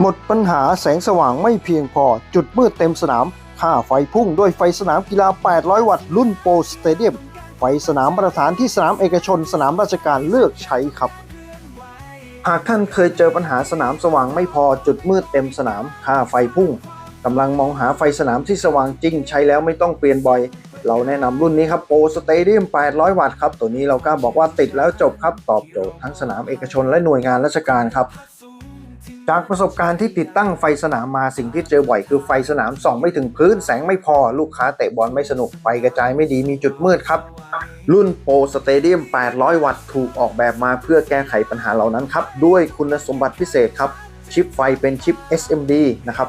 หมดปัญหาแสงสว่างไม่เพียงพอ จุดมืดเต็มสนาม ค่าไฟพุ่งด้วยไฟสนามกีฬา 800 วัตต์ รุ่นโปรสเตเดียม ไฟสนามมาตรฐานที่สนามเอกชน สนามราชการเลือกใช้ครับ หากท่านเคยเจอปัญหาสนามสว่างไม่พอ จุดมืดเต็มสนาม ค่าไฟพุ่งกำลังมองหาไฟสนามที่สว่างจริง ใช้แล้วไม่ต้องเปลี่ยนบ่อย เราแนะนำรุ่นนี้ครับโปรสเตเดียม 800 วัตต์ครับ ตัวนี้เรากล้าบอกว่าติดแล้วจบครับ ตอบโจทย์ทั้งสนามเอกชนและหน่วยงานราชการครับ จากประสบการณ์ที่ติดตั้งไฟสนามมาสิ่งที่เจอบ่อยคือไฟสนามส่องไม่ถึงพื้นแสงไม่พอลูกค้าเตะบอลไม่สนุกไฟกระจายไม่ดีมีจุดมืดครับ รุ่นโปรสเตเดียม 800 วัตต์ถูกออกแบบมาเพื่อแก้ไขปัญหาเหล่านั้นครับ ด้วยคุณสมบัติพิเศษครับ ชิปไฟเป็นชิป SMD นะครับ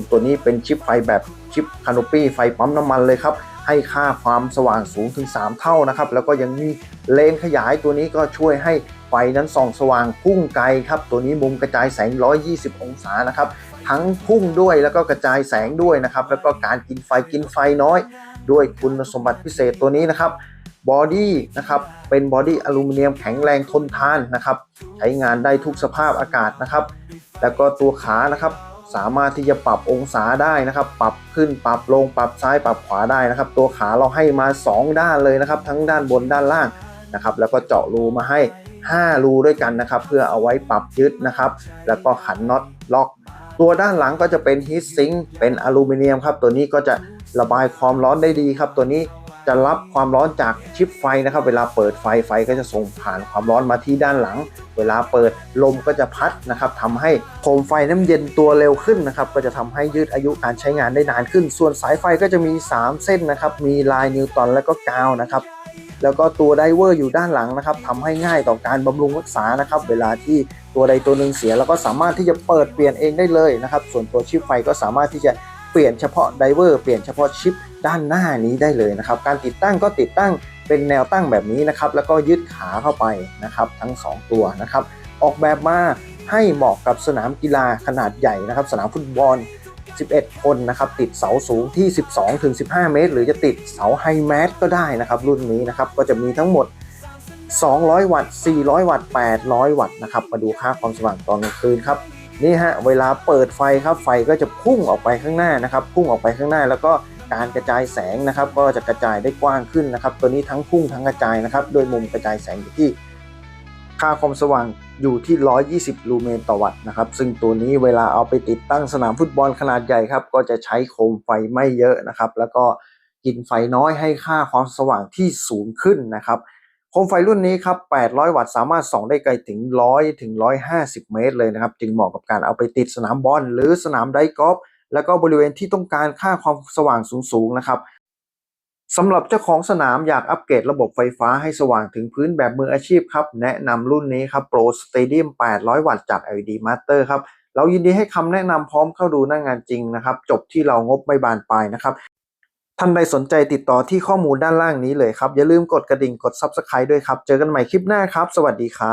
3030 ตัวนี้เป็นชิปไฟแบบชิปคา n นปี้ไฟปั๊มน้ำมันเลยครับให้ค่าความสว่างสูงถึง 3 เท่านะครับ แล้วก็ยังมีเลนขยายตัวนี้ก็ช่วยให้ ไฟนั้นส่องสว่างพุ่งไกลครับ ตัวนี้มุมกระจายแสง 120 องศานะครับ ทั้งพุ่งด้วยแล้วก็กระจายแสงด้วยนะครับ แล้วก็การกินไฟกินไฟน้อย ด้วยคุณสมบัติพิเศษตัวนี้นะครับบอดี้นะครับเป็นบอดี้อลูมิเนียมแข็งแรงทนทานนะครับ ใช้งานได้ทุกสภาพอากาศนะครับ แล้วก็ตัวขานะครับสามารถที่จะปรับองศาได้นะครับ ปรับขึ้นปรับลงปรับซ้ายปรับขวาได้นะครับ ตัวขาเราให้มา 2 ด้านเลยนะครับ ทั้งด้านบนด้านล่างนะครับ แล้วก็เจาะรูมาให้ 5 รูด้วยกันนะครับ เพื่อเอาไว้ปรับยึดนะครับ แล้วก็ขันน็อตล็อก ตัวด้านหลังก็จะเป็นฮีทซิงค์เป็นอลูมิเนียมครับ ตัวนี้ก็จะระบายความร้อนได้ดีครับ ตัวนี้จะรับความร้อนจากชิปไฟนะครับ เวลาเปิดไฟไฟก็จะส่งผ่านความร้อนมาที่ด้านหลัง เวลาเปิดลมก็จะพัดนะครับทำให้โคมไฟน้ำเย็นตัวเร็วขึ้นนะครับ ก็จะทำให้ยืดอายุการใช้งานได้นานขึ้น ส่วนสายไฟก็จะมี 3 เส้นนะครับ มีลายนิวตันและก็กาวนะครับ แล้วก็ตัวไดเวอร์อยู่ด้านหลังนะครับทำให้ง่ายต่อการบำรุงรักษานะครับ เวลาที่ตัวใดตัวหนึ่งเสียเราก็สามารถที่จะเปิดเปลี่ยนเองได้เลยนะครับ ส่วนตัวชิปไฟก็สามารถที่จะเปลี่ยนเฉพาะไดเวอร์เปลี่ยนเฉพาะชิปด้านหน้านี้ได้เลยนะครับ การติดตั้งก็ติดตั้งเป็นแนวตั้งแบบนี้นะครับ แล้วก็ยึดขาเข้าไปนะครับ ทั้ง 2 ตัวนะครับ ออกแบบมาให้เหมาะกับสนามกีฬาขนาดใหญ่นะครับ สนามฟุตบอล 11 คนนะครับติดเสาสูงที่ 12-15 เมตร หรือจะติดเสาไฮแมสก็ได้นะครับรุ่นนี้นะครับก็จะมีทั้งหมด 200 วัตต์ 400 วัตต์ 800 วัตต์นะครับมาดูค่าความสว่างตอนกลางคืนครับนี่ฮะเวลาเปิดไฟครับไฟก็จะพุ่งออกไปข้างหน้านะครับพุ่งออกไปข้างหน้า แล้วก็การกระจายแสงนะครับก็จะกระจายได้กว้างขึ้นนะครับตัวนี้ทั้งพุ่งทั้งกระจายนะครับโดยมุมกระจายแสงอยู่ที่ ค่าความสว่างอยู่ที่ 120 ลูเมนต่อวัตต์นะครับ ซึ่งตัวนี้เวลาเอาไปติดตั้งสนามฟุตบอลขนาดใหญ่ครับ ก็จะใช้โคมไฟไม่เยอะนะครับ แล้วก็กินไฟน้อยให้ค่าความสว่างที่สูงขึ้นนะครับ โคมไฟรุ่นนี้ครับ 800 วัตต์สามารถส่องได้ไกลถึง 100 ถึง 150 เมตรเลยนะครับ จึงเหมาะกับการเอาไปติดสนามบอลหรือสนามไดกอล์ฟ แล้วก็บริเวณที่ต้องการค่าความสว่างสูงๆนะครับ สำหรับเจ้าของสนามอยากอัปเกรดระบบไฟฟ้าให้สว่างถึงพื้นแบบมืออาชีพครับ แนะนำรุ่นนี้ครับ Pro Stadium 800 วัตต์จาก LED Master ครับ เรายินดีให้คำแนะนำพร้อมเข้าดูหน้างงานจริงนะครับ จบที่เรางบไม่บานปลายนะครับ ท่านใดสนใจติดต่อที่ข้อมูลด้านล่างนี้เลยครับ อย่าลืมกดกระดิ่งกด Subscribe ด้วยครับ เจอกันใหม่คลิปหน้าครับ สวัสดีครับ